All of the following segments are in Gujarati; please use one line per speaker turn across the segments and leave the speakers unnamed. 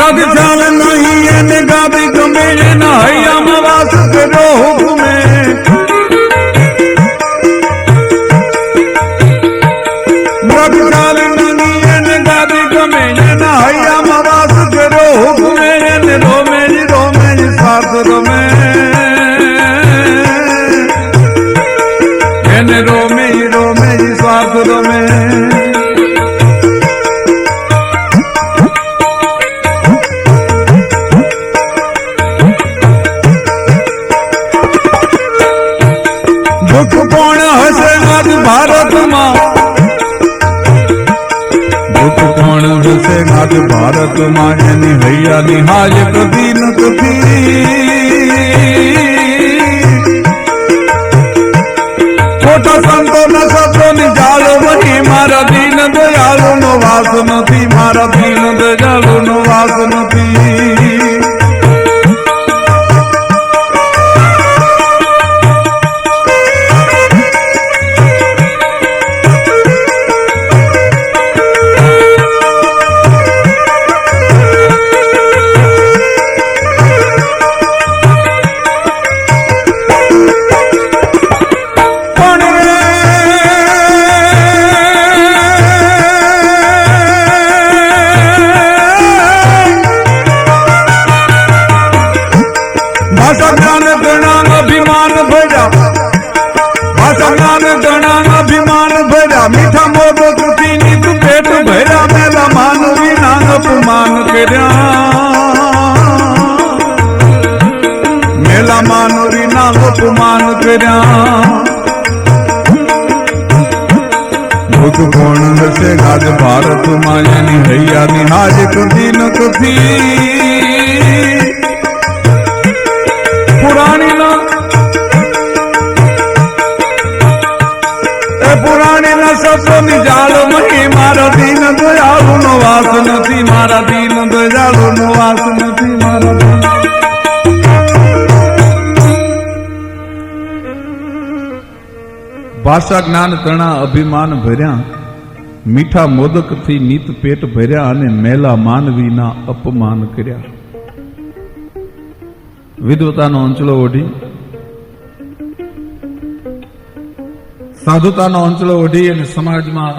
ગબ ચાલ નહીં અને ગાબી ગમે ના હૈયામાં વાસ કરો હુકમે ગબ ચાલ નહીં અને ગાબી ગમે ના હૈયામાં વાસ કરો હુકમે અને રોમે રોમે સાથ રમે આજ ભારતમાં. દુઃખ કોણ હશે આજ ભારતમાં એની હૈયા નિહાજ કદી નથી ખોટા સંતો ના ની મારા દીન દયાળુ નો વાસ નથી, મારા દીન દયાળુ નો વાસ નથી ભાષા જ્ઞાન ગણાન અભિમાન ભર્યા. ભાષા જ્ઞાન ગણાન અભિમાન ભર્યા. મીઠા મોદકથી નીત પેટ ભર્યા. મેલા માનવી નાન અપમાન કર્યા. મેલા માનવી ના અપમાન કર્યા. ભૂત કોણ હશે ગાજ ભારતમાં, એની હૈયાની હાજ કૃતિ ન કથી ભાષા જ્ઞાન તણા અભિમાન ભર્યા, મીઠા મોદકથી નીત પેટ ભર્યા અને મેલા માનવીના અપમાન કર્યા. વિદ્વતાનો અંચળો ઓઢી, સાધુતાનો અંચળો ઓઢી અને સમાજમાં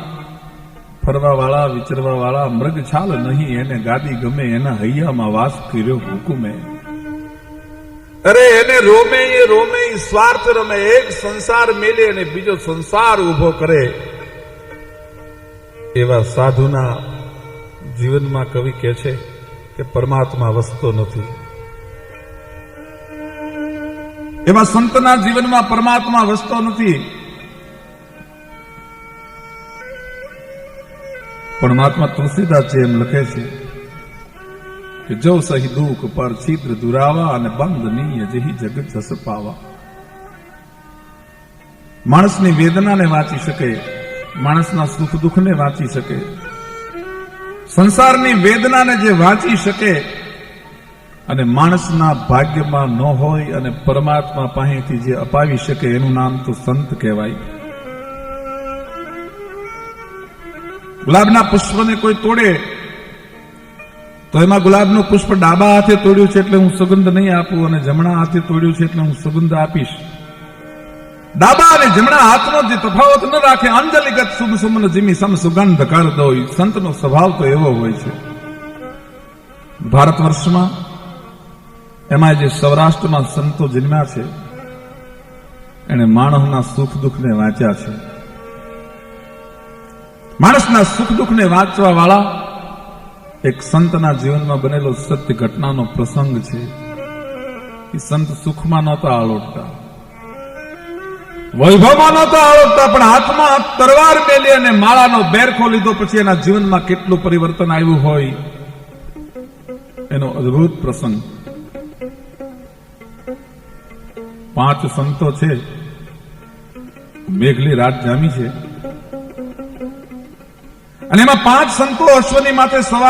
ફરવા વાળા વિચરવા વાળા મૃગછાલ નહીં, એને ગાદી ગમે, એના હૈયામાં વાસ કર્યો હુકુમે. અરે એને રોમે એ રોમે સ્વાર્થ રમે, એક સંસાર મેલે અને બીજો સંસાર ઊભો કરે. એવા સાધુના જીવનમાં કવિ કહે છે કે પરમાત્મા વસતો નથી. એવા સંતના જીવનમાં પરમાત્મા વસતો નથી. પણ મહાત્મા તુલસીદાસ છે એમ લખે છે કે જો સહી દુઃખ પર છિદ્ર દુરાવા અને બંધ નીય જેહી જગત જસ પાવા માણસની વેદનાને વાંચી શકે માણસના સુખ દુઃખને વાંચી શકે સંસારની વેદનાને જે વાંચી શકે અને માણસના ભાગ્યમાં ન હોય અને પરમાત્મા પાસેથી જે અપાવી શકે એનું નામ તો સંત કહેવાય ગુલાબના પુષ્પને કોઈ તોડે તો એમાં ગુલાબનું પુષ્પ ડાબા હાથે તોડ્યું છે એટલે હું સુગંધ નહીં આપું અને જમણા હાથે તોડ્યું છે એટલે હું સુગંધ આપીશ. ડાબા અને જમણા હાથનો જે તફાવત ન રાખે અંજલિગત શુભ સુમન જીમી સમ સુગંધ કર દો સંતનો સ્વભાવ તો એવો હોય છે. ભારત વર્ષમાં એમાં જે સૌરાષ્ટ્રમાં સંતો જન્મ્યા છે એને માણસના સુખ દુઃખને વાંચ્યા છે. માણસના સુખ દુઃખને વાંચવા વાળા એક સંતના જીવનમાં બનેલો સત્ય ઘટનાનો પ્રસંગ છે એ સંત સુખમાં નહોતા આળોટતા વૈભવમાં નહોતા આળોટતા પણ હાથમાં તરવાર મેલી અને માળાનો બેરખો લીધો પછી એના જીવનમાં કેટલું પરિવર્તન આવ્યું હોય એનો અદ્ભુત પ્રસંગ. પાંચ સંતો છે. મેઘલી રાત જામી છે. અને એમાં પાંચ સંતો અશ્વની માથે સવાર